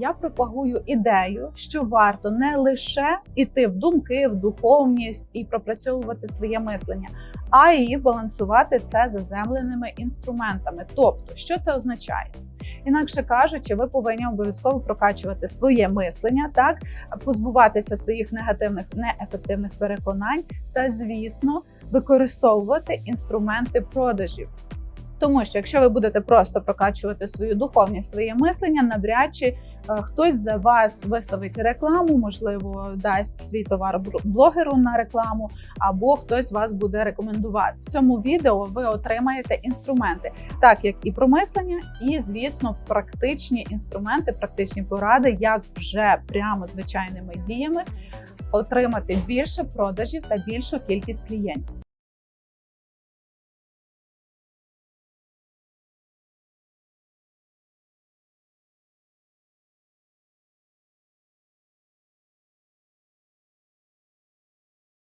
Я пропагую ідею, що варто не лише іти в думки, в духовність і пропрацьовувати своє мислення, а й балансувати це заземленими інструментами. Тобто, що це означає? Інакше кажучи, ви повинні обов'язково прокачувати своє мислення, так позбуватися своїх негативних неефективних переконань та, звісно, використовувати інструменти продажів. Тому що якщо ви будете просто прокачувати свою духовність, своє мислення, навряд чи е, хтось за вас виставить рекламу, можливо, дасть свій товар блогеру на рекламу, або хтось вас буде рекомендувати. В цьому відео ви отримаєте інструменти, так як і про мислення, і звісно, практичні інструменти, практичні поради, як вже прямо звичайними діями отримати більше продажів та більшу кількість клієнтів.